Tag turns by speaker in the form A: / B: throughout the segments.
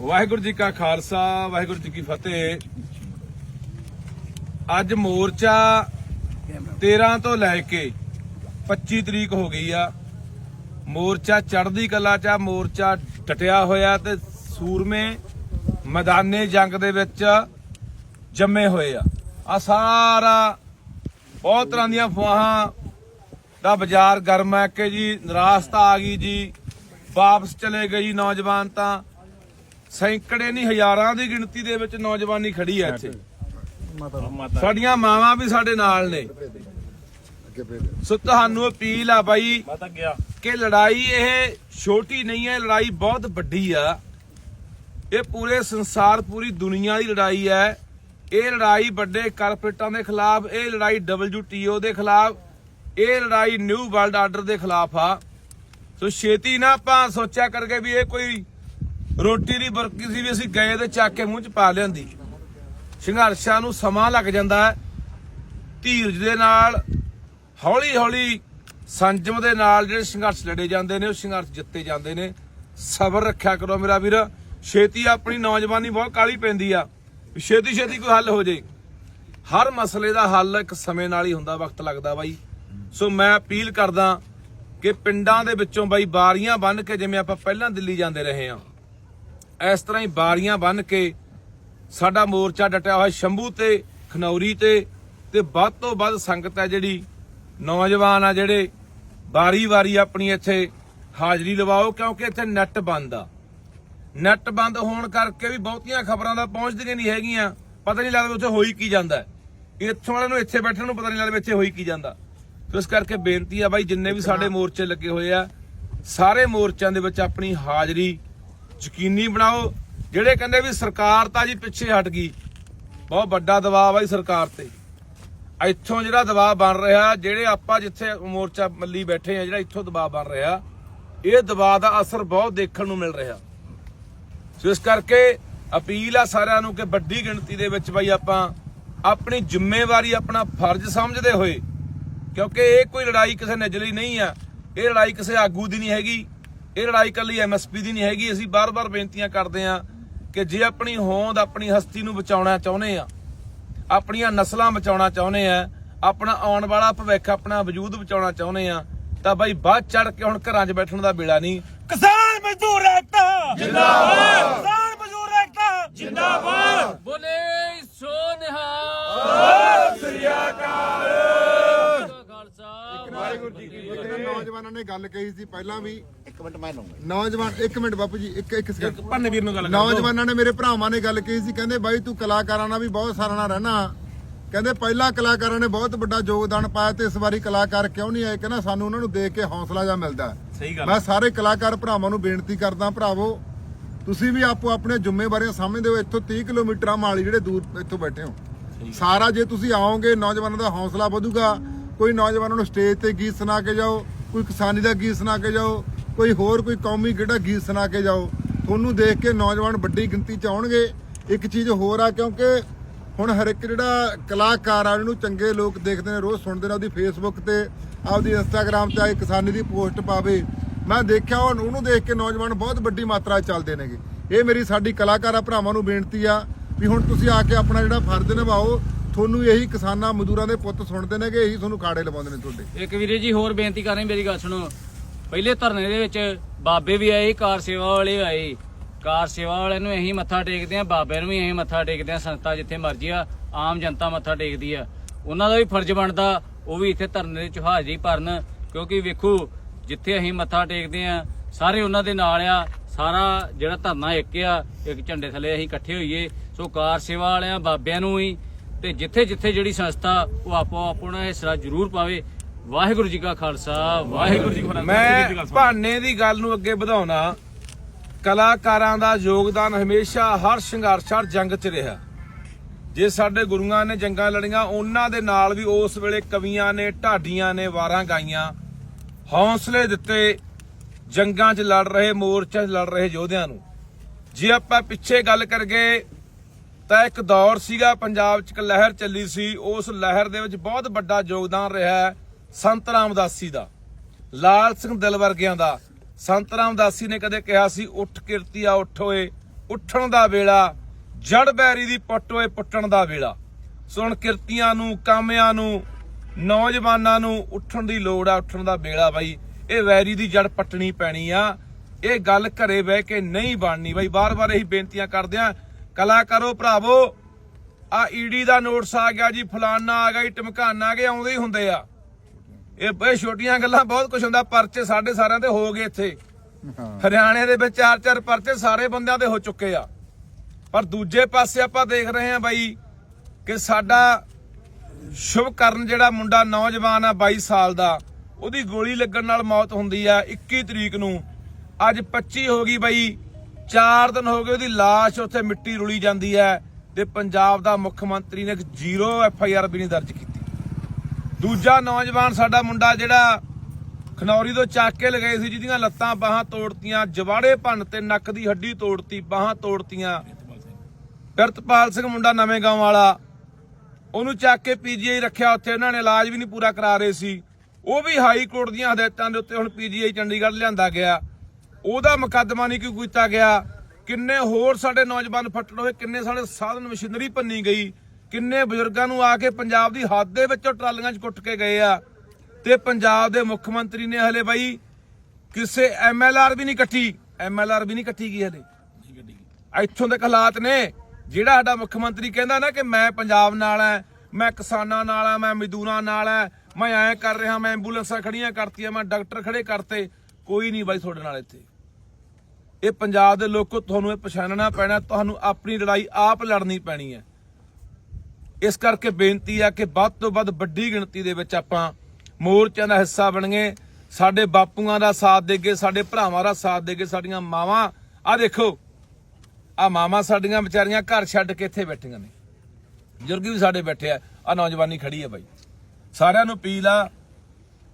A: ਵਾਹਿਗੁਰੂ ਜੀ ਕਾ ਖਾਲਸਾ, ਵਾਹਿਗੁਰੂ ਜੀ ਕੀ ਫਤਿਹ। ਅੱਜ ਮੋਰਚਾ 13 ਤੋਂ ਲੈ ਕੇ 25 ਤਰੀਕ ਹੋ ਗਈ ਆ। ਮੋਰਚਾ ਚੜ੍ਹਦੀ ਕਲਾ ਚ ਆ, ਮੋਰਚਾ ਟਟਿਆ ਹੋਇਆ ਤੇ ਸੂਰਮੇ ਮੈਦਾਨੇ ਜੰਗ ਦੇ ਵਿੱਚ ਜੰਮੇ ਹੋਏ ਆ। ਆ ਸਾਰਾ ਬਹੁਤ ਤਰ੍ਹਾਂ ਦੀਆਂ ਫਵਾਹਾਂ ਦਾ ਬਾਜ਼ਾਰ ਗਰਮ ਹੈ ਕਿ ਜੀ ਨਿਰਾਸ਼ਤਾ ਆ ਗਈ ਜੀ, ਵਾਪਸ ਚਲੇ ਗਈ ਨੌਜਵਾਨ ਤਾਂ। ਸੈਂਕੜੇ ਨਹੀਂ ਹਜ਼ਾਰਾਂ ਦੀ ਗਿਣਤੀ ਦੇ ਵਿੱਚ ਨੌਜਵਾਨੀ ਖੜੀ ਹੈ ਇੱਥੇ। ਸਾਡੀਆਂ ਮਾਵਾਂ ਵੀ ਸਾਡੇ ਨਾਲ ਨੇ। ਸੋ ਤੁਹਾਨੂੰ ਅਪੀਲ ਆ ਬਾਈ
B: ਮੈਂ ਤਾਂ ਗਿਆ
A: ਕਿ ਲੜਾਈ ਇਹ ਛੋਟੀ ਨਹੀਂ ਹੈ ਲੜਾਈ ਬਹੁਤ ਵੱਡੀ ਆ। ਇਹ ਪੂਰੇ ਸੰਸਾਰ ਪੂਰੀ ਦੁਨੀਆ ਦੀ ਲੜਾਈ ਹੈ। ਇਹ ਲੜਾਈ ਵੱਡੇ ਕਾਰਪੋਰੇਟਾਂ ਦੇ ਖਿਲਾਫ ਇਹ ਲੜਾਈ WTO ਦੇ ਖਿਲਾਫ ਇਹ ਲੜਾਈ ਨਿਊ ਵਰਲਡ ਆਰਡਰ ਦੇ ਖਿਲਾਫ ਆ। ਸੋ ਛੇਤੀ ਨਾ ਆਪਾਂ ਸੋਚਿਆ ਕਰਕੇ ਵੀ ਇਹ ਕੋਈ ਰੋਟੀ ਦੀ ਬਰਕੀ ਸੀ ਵੀ ਅਸੀਂ ਗਏ ਤੇ ਚੱਕ ਕੇ ਮੂੰਹ ਚ ਪਾ ਲਿਆਂਦੀ। ਸੰਘਰਸ਼ਾਂ ਨੂੰ ਸਮਾਂ ਲੱਗ ਜਾਂਦਾ ਹੈ। ਧੀਰਜ ਦੇ ਨਾਲ ਹੌਲੀ ਹੌਲੀ ਸੰਜਮ ਦੇ ਨਾਲ ਜਿਹੜੇ ਸੰਘਰਸ਼ ਲੜੇ ਜਾਂਦੇ ਨੇ, ਉਹ ਸੰਘਰਸ਼ ਜਿੱਤੇ ਜਾਂਦੇ ਨੇ। ਸਬਰ ਰੱਖਿਆ ਕਰੋ ਮੇਰਾ ਵੀਰ। ਛੇਤੀ ਆਪਣੀ ਨੌਜਵਾਨੀ ਬਹੁਤ ਕਾਲੀ ਪੈਂਦੀ ਆ। ਵੀ ਛੇਤੀ ਛੇਤੀ ਕੋਈ ਹੱਲ ਹੋ ਜੇ। ਹਰ ਮਸਲੇ ਦਾ ਹੱਲ ਇੱਕ ਸਮੇਂ ਨਾਲ ਹੀ ਹੁੰਦਾ, ਵਕਤ ਲੱਗਦਾ ਬਾਈ। ਸੋ ਮੈਂ ਅਪੀਲ ਕਰਦਾ ਕਿ ਪਿੰਡਾਂ ਦੇ ਵਿੱਚੋਂ ਬਾਈ ਬਾਰੀਆਂ ਬੰਨ ਕੇ ਜਿਵੇਂ ਆਪਾਂ ਪਹਿਲਾਂ ਦਿੱਲੀ ਜਾਂਦੇ ਰਹੇ ਆ ਇਸ ਤਰ੍ਹਾਂ ਹੀ ਬਾਰੀਆਂ ਬੰਨ ਕੇ ਸਾਡਾ ਮੋਰਚਾ ਡਟਿਆ ਹੋਇਆ ਸ਼ੰਭੂ ਤੇ ਖਨੌਰੀ ਤੇ ਤੇ ਵੱਧ ਤੋਂ ਵੱਧ ਸੰਗਤ ਹੈ ਜਿਹੜੀ ਨੌਜਵਾਨ ਆ ਜਿਹੜੇ ਵਾਰੀ-ਵਾਰੀ ਆਪਣੀ ਇੱਥੇ ਹਾਜ਼ਰੀ ਲਵਾਓ ਕਿਉਂਕਿ ਇੱਥੇ ਨੈਟ ਬੰਦ ਆ। ਨੈਟ ਬੰਦ ਹੋਣ ਕਰਕੇ ਵੀ ਬਹੁਤੀਆਂ ਖਬਰਾਂ ਦਾ ਪਹੁੰਚਦੀਆਂ ਨਹੀਂ ਹੈਗੀਆਂ। ਪਤਾ ਨਹੀਂ ਲੱਗਦਾ ਉੱਥੇ ਹੋਈ ਕੀ ਜਾਂਦਾ। ਇੱਥੋਂ ਵਾਲਿਆਂ ਨੂੰ ਇੱਥੇ ਬੈਠਣ ਨੂੰ ਪਤਾ ਨਹੀਂ ਲੱਗਦਾ ਇੱਥੇ ਹੋਈ ਕੀ ਜਾਂਦਾ। ਇਸ ਕਰਕੇ ਬੇਨਤੀ ਆ ਬਾਈ ਜਿੰਨੇ ਵੀ ਸਾਡੇ ਮੋਰਚੇ ਲੱਗੇ ਹੋਏ ਆ ਸਾਰੇ ਮੋਰਚਿਆਂ ਦੇ ਵਿੱਚ ਆਪਣੀ ਹਾਜ਼ਰੀ ਯਕੀਨੀ ਬਣਾਓ, ਜਿਹੜੇ ਕਹਿੰਦੇ ਵੀ ਸਰਕਾਰ ਤਾਂ ਜੀ ਪਿੱਛੇ ਹਟ ਗਈ। ਬਹੁਤ ਵੱਡਾ ਦਬਾਅ ਆ ਜੀ ਸਰਕਾਰ ਤੇ। ਇੱਥੋਂ ਜਿਹੜਾ ਦਬਾਅ ਬਣ ਰਿਹਾ, ਜਿਹੜੇ ਆਪਾਂ ਜਿੱਥੇ ਮੋਰਚਾ ਮੱਲੀ ਬੈਠੇ ਆ, ਜਿਹੜਾ ਇੱਥੋਂ ਦਬਾਅ ਬਣ ਰਿਹਾ, ਇਹ ਦਬਾਅ ਦਾ ਅਸਰ ਬਹੁਤ ਦੇਖਣ ਨੂੰ ਮਿਲ ਰਿਹਾ। ਸੋ ਇਸ ਕਰਕੇ ਅਪੀਲ ਆ ਸਾਰਿਆਂ ਨੂੰ ਕਿ ਵੱਡੀ ਗਿਣਤੀ ਦੇ ਵਿੱਚ ਬਈ ਆਪਾਂ ਆਪਣੀ ਜ਼ਿੰਮੇਵਾਰੀ, ਆਪਣਾ ਫਰਜ਼ ਸਮਝਦੇ ਹੋਏ, ਕਿਉਂਕਿ ਇਹ ਕੋਈ ਲੜਾਈ ਕਿਸੇ ਨਜਲੀ ਨਹੀਂ ਆ। ਇਹ ਲੜਾਈ ਕਿਸੇ ਆਗੂ ਦੀ ਨਹੀਂ ਹੈਗੀ। ਇਹ ਲੜਾਈ ਕੱਲੀ ਐਮਐਸਪੀ ਦੀ ਨਹੀਂ ਹੈਗੀ, ਅਸੀਂ ਬਾਰ-ਬਾਰ ਬੇਨਤੀਆਂ ਕਰਦੇ ਆ ਕਿ ਜੇ ਆਪਣੀ ਹੋਂਦ, ਆਪਣੀ ਹਸਤੀ ਨੂੰ ਬਚਾਉਣਾ ਚਾਹੁੰਦੇ ਆ ਆਪਣੀਆਂ ਨਸਲਾਂ ਬਚਾਉਣਾ ਚਾਹੁੰਦੇ ਆ ਆਪਣਾ ਆਉਣ ਵਾਲਾ ਭਵਿੱਖ ਆਪਣਾ ਵਜੂਦ ਬਚਾਉਣਾ ਚਾਹੁੰਦੇ ਆ ਤਾਂ ਬਾਈ ਬਾਅਦ ਚੜ ਕੇ ਹੁਣ ਘਰਾਂ 'ਚ ਬੈਠਣ ਦਾ ਵੇਲਾ ਨਹੀਂ।
B: ਕਿਸਾਨ ਮਜ਼ਦੂਰ ਏਕਤਾ ਜਿੰਦਾਬਾਦ ਕਿਸਾਨ ਮਜ਼ਦੂਰ ਏਕਤਾ ਜਿੰਦਾਬਾਦ
C: ਬੋਲੇ ਸੋ ਨਿਹਾਲ ਸ੍ਰੀ ਅਕਾਲ ਖਾਲਸਾ
D: ਵਾਹਿਗੁਰੂ ਜੀ ਕੀ ਫਤਿਹ ਨੌਜਵਾਨਾਂ ਨੇ ਗੱਲ ਕਹੀ ਸੀ ਪਹਿਲਾਂ ਵੀ
E: ਇੱਕ ਮਿੰਟ ਮੈਂ ਲਊਂਗਾ
D: ਨੌਜਵਾਨ ਇੱਕ ਮਿੰਟ ਬਾਪੂ ਜੀ ਇੱਕ ਇੱਕ ਸਕਿੰਟ
A: ਭੰਨੇ ਵੀਰ ਨੂੰ ਗੱਲ
D: ਨੌਜਵਾਨਾਂ ਨੇ ਮੇਰੇ ਭਰਾਵਾਂ ਨੇ ਗੱਲ ਕਹੀ ਸੀ ਕਹਿੰਦੇ ਬਾਈ ਤੂੰ ਕਲਾਕਾਰਾਂ ਨਾਲ ਵੀ ਬਹੁਤ ਸਾਰਾ ਨਾਲ ਰਹਿਣਾ। ਕਹਿੰਦੇ ਪਹਿਲਾਂ ਕਲਾਕਾਰਾਂ ਨੇ ਬਹੁਤ ਵੱਡਾ ਯੋਗਦਾਨ ਪਾਇਆ ਤੇ ਇਸ ਵਾਰੀ ਕਲਾਕਾਰ ਕਿਉਂ ਨਹੀਂ ਆਏ? ਕਹਿੰਦਾ ਸਾਨੂੰ ਉਹਨਾਂ ਨੂੰ ਦੇਖ ਕੇ ਹੌਸਲਾ ਜਾ ਮਿਲਦਾ।
A: ਸਹੀ ਗੱਲ
D: ਮੈਂ ਸਾਰੇ ਕਲਾਕਾਰ ਭਰਾਵਾਂ ਨੂੰ ਬੇਨਤੀ ਕਰਦਾ ਭਰਾਵੋ ਤੁਸੀਂ ਵੀ ਆਪੋ ਆਪਣੇ ਜ਼ਿੰਮੇਵਾਰੀਆਂ ਸਮਝਦੇ ਹੋ ਇੱਥੋਂ 30 ਕਿਲੋਮੀਟਰ ਆ ਮਾਲੀ ਜਿਹੜੇ ਦੂਰ ਇੱਥੋਂ ਬੈਠੇ ਹੋ। ਸਾਰਾ ਜੇ ਤੁਸੀਂ ਆਓਗੇ ਨੌਜਵਾਨਾਂ ਦਾ ਹੌਸਲਾ ਵਧੂਗਾ। ਕੋਈ ਨੌਜਵਾਨਾਂ ਨੂੰ ਸਟੇਜ ਤੇ ਗੀਤ ਸੁਣਾ ਕੇ ਜਾਓ ਕੋਈ ਕਿਸਾਨੀ ਦਾ ਗੀਤ ਸੁਣਾ ਕੇ ਜਾਓ, ਕੋਈ ਹੋਰ ਕੋਈ ਕੌਮੀ ਕਿਹੜਾ ਗੀਤ ਸੁਣਾ ਕੇ ਜਾਓ, ਤੁਹਾਨੂੰ ਦੇਖ ਕੇ ਨੌਜਵਾਨ ਵੱਡੀ ਗਿਣਤੀ ਚ ਆਉਣਗੇ। ਇੱਕ ਚੀਜ਼ ਹੋਰ ਆ, ਕਿਉਂਕਿ ਹੁਣ ਹਰ ਇੱਕ ਜਿਹੜਾ ਕਲਾਕਾਰ ਆ, ਉਹਨੂੰ ਚੰਗੇ ਲੋਕ ਦੇਖਦੇ ਨੇ, ਰੋਜ਼ ਸੁਣਦੇ ਨੇ ਉਹਦੀ ਫੇਸਬੁੱਕ ਤੇ, ਆਪਦੀ ਇੰਸਟਾਗ੍ਰam ਤੇ ਆਏ ਕਿਸਾਨੀ ਦੀ ਪੋਸਟ ਪਾਵੇ। ਮੈਂ ਦੇਖਿਆ ਉਹਨੂੰ ਦੇਖ ਕੇ ਨੌਜਵਾਨ ਬਹੁਤ ਵੱਡੀ ਮਾਤਰਾ ਚੱਲਦੇ ਨੇਗੇ। ਇਹ ਮੇਰੀ ਸਾਡੀ ਕਲਾਕਾਰਾਂ ਭਰਾਵਾਂ ਨੂੰ ਬੇਨਤੀ ਆ ਵੀ ਹੁਣ ਤੁਸੀਂ ਆ ਕੇ ਆਪਣਾ ਜਿਹੜਾ ਫਰਜ਼ ਨਿਭਾਓ ਤੁਹਾਨੂੰ ਇਹੀ ਕਿਸਾਨਾਂ ਮਜ਼ਦੂਰਾਂ ਦੇ ਪੁੱਤ ਸੁਣਦੇ ਨੇਗੇ, ਇਹੀ ਤੁਹਾਨੂੰ ਖਾੜੇ ਲਵਾਉਂਦੇ ਨੇ ਤੁਹਾਡੇ।
C: ਇੱਕ ਵੀਰੇ ਜੀ ਹੋਰ ਬੇਨਤੀ ਕਰਨੀ ਮੇਰੀ ਗੱਲ ਸੁਣੋ। ਪਹਿਲੇ ਧਰਨੇ ਦੇ ਵਿੱਚ ਬਾਬੇ ਵੀ ਆਏ, ਕਾਰ ਸੇਵਾ ਵਾਲੇ ਆਏ। ਕਾਰ ਸੇਵਾ ਵਾਲਿਆਂ ਨੂੰ ਅਸੀਂ ਮੱਥਾ ਟੇਕਦੇ ਆ ਬਾਬੇ ਨੂੰ ਵੀ ਅਸੀਂ ਮੱਥਾ ਟੇਕਦੇ ਆ ਸੰਸਥਾ ਜਿੱਥੇ ਮਰਜ਼ੀ ਆ, ਆਮ ਜਨਤਾ ਮੱਥਾ ਟੇਕਦੀ ਆ। ਉਹਨਾਂ ਦਾ ਵੀ ਫਰਜ਼ ਬਣਦਾ, ਉਹ ਵੀ ਇੱਥੇ ਧਰਨੇ ਦੇ ਵਿੱਚ ਹਾਜ਼ਰੀ ਭਰਨ, ਕਿਉਂਕਿ ਵੇਖੋ, ਜਿੱਥੇ ਅਸੀਂ ਮੱਥਾ ਟੇਕਦੇ ਆ, ਸਾਰੇ ਉਹਨਾਂ ਦੇ ਨਾਲ ਆ, ਸਾਰਾ ਜਿਹੜਾ ਧਰਨਾ ਇੱਕ ਆ, ਇੱਕ ਝੰਡੇ ਥੱਲੇ ਅਸੀਂ ਇਕੱਠੇ ਹੋਈਏ। ਸੋ ਕਾਰ ਸੇਵਾ ਵਾਲਿਆਂ, ਬਾਬਿਆਂ ਨੂੰ ਵੀ ਤੇ ਜਿੱਥੇ ਜਿੱਥੇ ਜਿਹੜੀ ਸੰਸਥਾ ਉਹ ਆਪੋ ਆਪਣਾ ਹਿੱਸਾ ਜ਼ਰੂਰ ਪਾਵੇ। ਵਾਹਿਗੁਰੂ ਜੀ ਕਾ ਖਾਲਸਾ, ਵਾਹਿਗੁਰੂ ਜੀ ਕੀ ਫਤਿਹ।
A: ਮੈਂ ਭਾਨੇ ਦੀ ਗੱਲ ਨੂੰ ਅੱਗੇ ਵਧਾਉਣਾ। ਕਲਾਕਾਰਾਂ ਦਾ ਯੋਗਦਾਨ ਹਮੇਸ਼ਾ ਹਰ ਸੰਘਰਸ਼, ਹਰ ਜੰਗ 'ਚ ਰਿਹਾ। ਜੇ ਸਾਡੇ ਗੁਰੂਆਂ ਨੇ ਜੰਗਾਂ ਲੜੀਆਂ, ਉਹਨਾਂ ਦੇ ਨਾਲ ਵੀ ਉਸ ਵੇਲੇ ਕਵੀਆਂ ਨੇ, ਢਾਡੀਆਂ ਨੇ ਵਾਰਾਂ ਗਾਈਆਂ। ਹੌਸਲੇ ਦਿੱਤੇ ਜੰਗਾਂ 'ਚ ਲੜ ਰਹੇ, ਮੋਰਚਾ 'ਚ ਲੜ ਰਹੇ ਯੋਧਿਆਂ ਨੂੰ। ਜੇ ਆਪਾਂ ਪਿੱਛੇ ਗੱਲ ਕਰਗੇ ਤਾਂ ਇੱਕ ਦੌਰ ਸੀਗਾ, ਪੰਜਾਬ 'ਚ ਇੱਕ ਲਹਿਰ ਚੱਲੀ ਸੀ। ਉਸ ਲਹਿਰ ਦੇ ਵਿੱਚ ਬਹੁਤ ਵੱਡਾ ਯੋਗਦਾਨ ਰਿਹਾ ਸੰਤ ਰਾਮਦਾਸੀ ਦਾ। ਲਾਲ ਸਿੰਘ ਦਿਲ ਵਰਗਿਆਂ ਦਾ। ਸੰਤ ਰਾਮਦਾਸੀ ਨੇ ਕਦੇ ਕਿਹਾ ਸੀ, ਉੱਠ ਕਿਰਤੀਆ ਉੱਠ ਓਏ। ਉੱਠਣ ਦਾ ਵੇਲਾ, ਜੜ ਬੈਰੀ ਦੀ ਪਟੋਏ ਪੁੱਟਣ ਦਾ ਵੇਲਾ। ਸੁਣ, ਕਿਰਤੀਆਂ ਨੂੰ, ਕਾਮਿਆਂ ਨੂੰ, ਨੌਜਵਾਨਾਂ ਨੂੰ ਉੱਠਣ ਦੀ ਲੋੜ ਆ, ਉੱਠਣ ਦਾ ਵੇਲਾ ਬਾਈ। ਇਹ ਵੈਰੀ ਦੀ ਜੜ ਪੱਟਣੀ ਪੈਣੀ ਆ। ਇਹ ਗੱਲ ਘਰੇ ਬਹਿ ਕੇ ਨਹੀਂ ਬਣਨੀ ਬਾਈ। ਬਾਰ-ਬਾਰ ਇਹੀ ਬੇਨਤੀਆਂ ਕਰਦੇ ਆ ਕਲਾਕਾਰੋ ਭਰਾਵੋ ਆ ਈਡੀ ਦਾ ਨੋਟਿਸ ਆ ਗਿਆ ਜੀ ਫਲਾਨਾ ਆ ਗਿਆ ਜੀ ਟਮਕਾਨਾ ਆ ਗਿਆ ਆਉਂਦੇ ਹੀ ਹੁੰਦੇ ਆ। ਇਹ ਬਈ ਛੋਟੀਆਂ ਗੱਲਾਂ ਬਹੁਤ ਕੁਝ ਹੁੰਦਾ ਪਰਚੇ ਸਾਡੇ ਸਾਰਿਆਂ ਦੇ ਹੋ ਗਏ ਇੱਥੇ। ਹਰਿਆਣੇ ਦੇ ਵਿੱਚ ਚਾਰ ਚਾਰ ਪਰਚੇ ਸਾਰੇ ਬੰਦਿਆਂ ਦੇ ਹੋ ਚੁੱਕੇ ਆ। ਪਰ ਦੂਜੇ ਪਾਸੇ ਆਪਾਂ ਦੇਖ ਰਹੇ ਹਾਂ ਬਾਈ ਕਿ ਸਾਡਾ ਸ਼ੁਭ ਕਰਨ ਜਿਹੜਾ ਮੁੰਡਾ ਨੌਜਵਾਨ ਆ 22 ਸਾਲ ਦਾ ਉਹਦੀ ਗੋਲੀ ਲੱਗਣ ਨਾਲ ਮੌਤ ਹੁੰਦੀ ਆ 21 ਤਰੀਕ ਨੂੰ। ਅੱਜ 25 ਹੋ ਗਈ ਬਾਈ 4 ਦਿਨ ਹੋ ਗਏ ਉਹਦੀ ਲਾਸ਼ ਉੱਥੇ ਮਿੱਟੀ ਰੁਲੀ ਜਾਂਦੀ ਹੈ ਤੇ ਪੰਜਾਬ ਦਾ ਮੁੱਖ ਮੰਤਰੀ ਨੇ ਇੱਕ ਜ਼ੀਰੋ ਐਫ ਆਈ ਆਰ ਵੀ ਨਹੀਂ ਦਰਜ ਕੀਤੀ। ਦੂਜਾ ਨੌਜਵਾਨ ਸਾਡਾ ਮੁੰਡਾ ਜਿਹੜਾ ਖਨੌਰੀ ਤੋਂ ਚੱਕ ਕੇ ਲਗਾਏ ਸੀ, ਜਿਹਦੀਆਂ ਲੱਤਾਂ ਬਾਹਾਂ ਤੋੜਤੀਆਂ, ਜਵਾੜੇ ਭੰਨ ਤੇ ਨੱਕ ਦੀ ਹੱਡੀ ਤੋੜਤੀ, ਬਾਹਾਂ ਤੋੜਤੀਆਂ। ਕਿਰਤਪਾਲ ਸਿੰਘ ਮੁੰਡਾ ਨਵੇਂ ਗਾਂਵ ਵਾਲਾ, ਉਹਨੂੰ ਚੱਕ ਕੇ ਪੀਜੀਆਈ ਰੱਖਿਆ ਉੱਥੇ, ਉਹਨਾਂ ਨੇ ਇਲਾਜ ਵੀ ਨਹੀਂ ਪੂਰਾ ਕਰਾ ਰਹੇ ਸੀ। ਉਹ ਵੀ ਹਾਈ ਕੋਰਟ ਦੀਆਂ ਹਦਾਇਤਾਂ ਦੇ ਉੱਤੇ ਹੁਣ ਪੀਜੀਆਈ ਚੰਡੀਗੜ੍ਹ ਲਿਆਂਦਾ ਗਿਆ। ਉਹਦਾ ਮੁਕੱਦਮਾ ਨਹੀਂ ਕਿਉਂ ਕੀਤਾ ਗਿਆ? ਕਿੰਨੇ ਹੋਰ ਸਾਡੇ ਨੌਜਵਾਨ ਫੱਟੜ ਹੋਏ, ਕਿੰਨੇ ਸਾਡੇ ਸਾਧਨ ਮਸ਼ੀਨਰੀ ਭੰਨੀ ਗਈ, ਕਿੰਨੇ ਬਜ਼ੁਰਗਾਂ ਨੂੰ ਆ ਕੇ ਪੰਜਾਬ ਦੀ ਹੱਦ ਦੇ ਵਿੱਚੋਂ ਟਰਾਲੀਆਂ 'ਚ ਕੁੱਟ ਕੇ ਗਏ ਆ। ਤੇ ਪੰਜਾਬ ਦੇ ਮੁੱਖ ਮੰਤਰੀ ਨੇ ਹਲੇ ਬਾਈ ਕਿਸੇ ਐਮਐਲਆਰ ਵੀ ਨਹੀਂ ਕੱਟੀ। ਐਮਐਲਆਰ ਵੀ ਨਹੀਂ ਕੱਟੀ ਗਈ ਹਲੇ। ਇੱਥੋਂ ਦੇ ਹਾਲਾਤ ਨੇ, ਜਿਹੜਾ ਸਾਡਾ ਮੁੱਖ ਮੰਤਰੀ ਕਹਿੰਦਾ ਨਾ ਕਿ ਮੈਂ ਪੰਜਾਬ ਨਾਲ ਆ, ਮੈਂ ਕਿਸਾਨਾਂ ਨਾਲ ਆ, ਮੈਂ ਮਜ਼ਦੂਰਾਂ ਨਾਲ ਆ, ਮੈਂ ਐਂ ਕਰ ਰਿਹਾ, ਮੈਂ ਐਂਬੂਲੈਂਸਾਂ ਖੜੀਆਂ ਕਰਤੀਆਂ, ਮੈਂ ਡਾਕਟਰ ਖੜੇ ਕਰਤੇ, ਕੋਈ ਨਹੀਂ ਬਾਈ ਤੁਹਾਡੇ ਨਾਲ ਇੱਥੇ। ਇਹ ਪੰਜਾਬ ਦੇ ਲੋਕੋ, ਤੁਹਾਨੂੰ ਇਹ ਪਛਾਣਨਾ ਪੈਣਾ, ਤੁਹਾਨੂੰ ਆਪਣੀ ਲੜਾਈ ਆਪ ਲੜਨੀ ਪੈਣੀ ਹੈ। ਇਸ ਕਰਕੇ ਬੇਨਤੀ ਆ ਕਿ ਵੱਧ ਤੋਂ ਵੱਧ ਵੱਡੀ ਗਿਣਤੀ ਦੇ ਵਿੱਚ ਆਪਾਂ ਮੋਰਚਿਆਂ ਦਾ ਹਿੱਸਾ ਬਣੀਏ, ਸਾਡੇ ਬਾਪੂਆਂ ਦਾ ਸਾਥ ਦੇਗੇ ਸਾਡੇ ਭਰਾਵਾਂ ਦਾ ਸਾਥ ਦੇਗੇ ਸਾਡੀਆਂ ਮਾਵਾਂ। ਆ ਦੇਖੋ, ਆ ਮਾਵਾਂ ਸਾਡੀਆਂ ਵਿਚਾਰੀਆਂ ਘਰ ਛੱਡ ਕੇ ਇੱਥੇ ਬੈਠੀਆਂ ਨੇ। ਬਜ਼ੁਰਗ ਵੀ ਸਾਡੇ ਬੈਠੇ ਆ ਆ ਨੌਜਵਾਨੀ ਖੜੀ ਹੈ ਬਾਈ। ਸਾਰਿਆਂ ਨੂੰ ਅਪੀਲ ਆ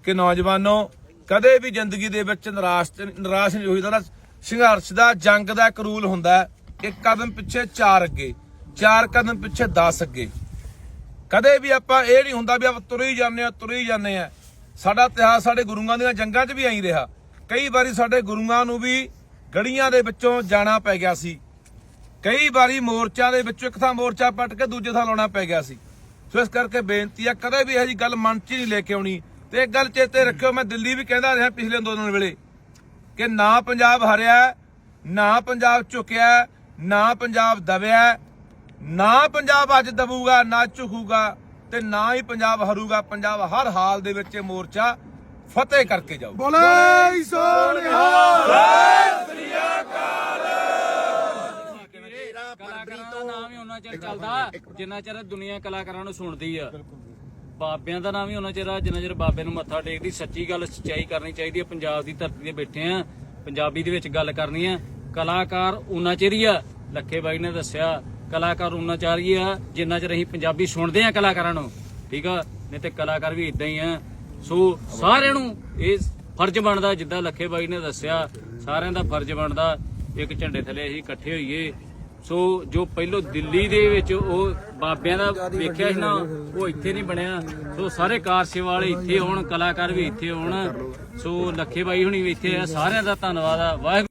A: ਕਿ ਨੌਜਵਾਨੋ, ਕਦੇ ਵੀ ਜ਼ਿੰਦਗੀ ਦੇ ਵਿੱਚ ਨਿਰਾਸ਼ ਨਿਰਾਸ਼ ਨਹੀਂ ਹੋਈਦਾ ਸੰਘਰਸ਼ ਦਾ, ਜੰਗ ਦਾ ਇੱਕ ਰੂਲ ਹੁੰਦਾ ਇੱਕ ਕਦਮ ਪਿੱਛੇ ਚਾਰ ਅੱਗੇ, ਚਾਰ ਕਦਮ ਪਿੱਛੇ 10 ਅੱਗੇ। ਕਦੇ ਵੀ ਆਪਾਂ ਇਹ ਨਹੀਂ ਹੁੰਦਾ ਵੀ ਆਪਾਂ ਤੁਰ ਹੀ ਜਾਂਦੇ ਆ ਤੁਰੇ ਹੀ ਜਾਂਦੇ ਆ ਸਾਡਾ ਇਤਿਹਾਸ ਸਾਡੇ ਗੁਰੂਆਂ ਦੀਆਂ ਜੰਗਾਂ 'ਚ ਵੀ ਆਈ ਰਿਹਾ। ਕਈ ਵਾਰੀ ਸਾਡੇ ਗੁਰੂਆਂ ਨੂੰ ਵੀ ਗੜੀਆਂ ਦੇ ਵਿੱਚੋਂ ਜਾਣਾ ਪੈ ਗਿਆ ਸੀ। ਕਈ ਵਾਰੀ ਮੋਰਚਾ ਦੇ ਵਿੱਚੋਂ ਇੱਕ ਥਾਂ ਮੋਰਚਾ ਪੱਟ ਕੇ ਦੂਜੇ ਥਾਂ ਲਾਉਣਾ ਪੈ ਗਿਆ ਸੀ। ਸੋ ਇਸ ਕਰਕੇ ਬੇਨਤੀ ਆ, ਕਦੇ ਵੀ ਇਹੋ ਜੀ ਗੱਲ ਮਨ 'ਚ ਹੀ ਨਹੀਂ ਲੈ ਕੇ ਆਉਣੀ। ਤੇ ਇੱਕ ਗੱਲ ਚੇਤੇ ਰੱਖਿਓ, ਮੈਂ ਦਿੱਲੀ ਵੀ ਕਹਿੰਦਾ ਰਿਹਾ ਪਿਛਲੇ ਅੰਦੋਲਨ ਵੇਲੇ। ਕਿ ਨਾ ਪੰਜਾਬ ਹਰਿਆ ਨਾ ਪੰਜਾਬ ਝੁਕਿਆ ਨਾ ਪੰਜਾਬ ਦਬਿਆ ਨਾ ਪੰਜਾਬ ਅੱਜ ਦਬੂਗਾ ਨਾ ਝੁਕੂਗਾ ਤੇ ਨਾ ਹੀ ਪੰਜਾਬ ਹਰੂਗਾ। ਪੰਜਾਬ ਹਰ ਹਾਲ ਦੇ ਵਿੱਚ ਇਹ ਮੋਰਚਾ ਫਤਿਹ ਕਰਕੇ ਜਾਊ।
D: ਬੋਲੇ ਸੋਨਿਹਾ
C: ਕਲਾਕਾਰਾਂ ਦਾ ਨਾਮ ਹੀ ਉਹਨਾਂ ਚਿਰ ਚੱਲਦਾ ਜਿੰਨਾ ਚਿਰ ਦੁਨੀਆ ਕਲਾਕਾਰਾਂ ਨੂੰ ਸੁਣਦੀ ਆ। ਬਾਬਿਆਂ ਦਾ ਨਾਮ ਹੀ ਉਹਨਾਂ ਚਿਰ ਜਿੰਨਾ ਚਿਰ ਬਾਬੇ ਨੂੰ ਮੱਥਾ ਟੇਕਦੀ, ਸੱਚੀ ਗੱਲ ਸੱਚਾਈ ਕਰਨੀ ਚਾਹੀਦੀ ਹੈ ਪੰਜਾਬ ਦੀ ਧਰਤੀ ਤੇ ਬੈਠੇ ਆ, ਪੰਜਾਬੀ ਦੇ ਵਿੱਚ ਗੱਲ ਕਰਨੀ ਆ। ਕਲਾਕਾਰ ਉਹਨਾਂ ਚਿਰ ਹੀ ਆ, ਲੱਖੇ ਬਾਈ ਨੇ ਦੱਸਿਆ, ਕਲਾਕਾਰ ਉਹਨਾਂ ਚਿਰ ਹੀ ਆ, ਜਿੰਨਾ ਚਿਰ ਅਸੀਂ ਪੰਜਾਬੀ ਸੁਣਦੇ ਆ ਕਲਾਕਾਰਾਂ ਨੂੰ, ਠੀਕ ਆ? ਨਹੀਂ ਤੇ ਕਲਾਕਾਰ ਵੀ ਇਦਾਂ ਹੀ ਆ। ਸੋ ਸਾਰਿਆਂ ਨੂੰ ਇਹ ਫਰਜ਼ ਬਣਦਾ, ਜਿੱਦਾਂ ਲੱਖੇ ਬਾਈ ਨੇ ਦੱਸਿਆ, ਸਾਰਿਆਂ ਦਾ ਫਰਜ਼ ਬਣਦਾ, ਇੱਕ ਝੰਡੇ ਥੱਲੇ ਅਸੀਂ ਇਕੱਠੇ ਹੋਈਏ ਸੋ ਜੋ ਪਹਿਲੋਂ ਦਿੱਲੀ ਦੇ ਵਿੱਚ ਉਹ ਬਾਬਿਆਂ ਦਾ ਵੇਖਿਆ ਸੀ ਨਾ ਉਹ ਇੱਥੇ ਨਹੀਂ ਬਣਿਆ। ਸੋ ਸਾਰੇ ਕਾਰ ਸੇਵਾ ਵਾਲੇ ਇੱਥੇ ਹੋਣ ਕਲਾਕਾਰ ਵੀ ਇੱਥੇ ਹੋਣ ਸੋ ਲੱਖੇ ਬਾਈ ਹੁਣੀ ਵੀ ਇੱਥੇ ਆ। ਸਾਰਿਆਂ ਦਾ ਧੰਨਵਾਦ ਆ। ਵਾਹਿਗੁਰੂ